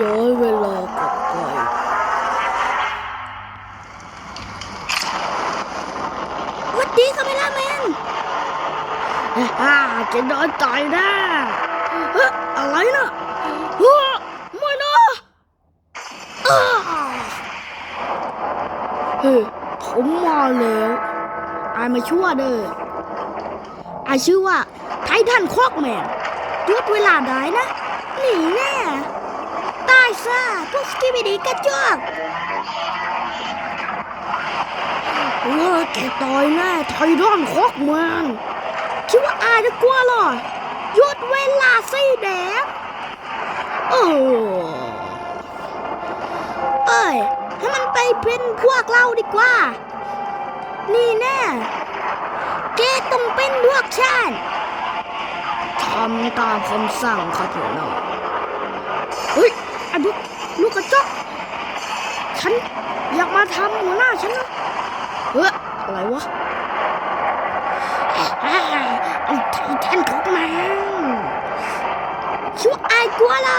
ย้อนเวลากลับไปวัสดีคาเมล่าแมนฮ่าจะโดนต่อยแนะเฮ้ยอะไรนะเฮ้ยไม่นะอ้าเฮ้ยผมมาแล้วอายมาช่วยเด้ออายชื่อว่าไททันคอกแมนหยุดเวลาได้นะหนีแน่ ตายซะพวกสกิบิดีกระจอกเออแกตายแน่ไททันคอกแมนคิดว่าอายจะกลัวเหรอหยุดเวลาสิแดงเออเอ้ยให้มันไปเป็นพวกเราดีกว่า นี่แน่แกต้องเป็นพวกฉันทำตามคำสั่งครับหัวหน้าเอ้พวกลูกกระจกฉันอยากมาทำหัวหน้าฉันนะเฮ้ยอะไรวะอ่าไอ้ไททันของมันชื่อไอ้กลัวล่ะ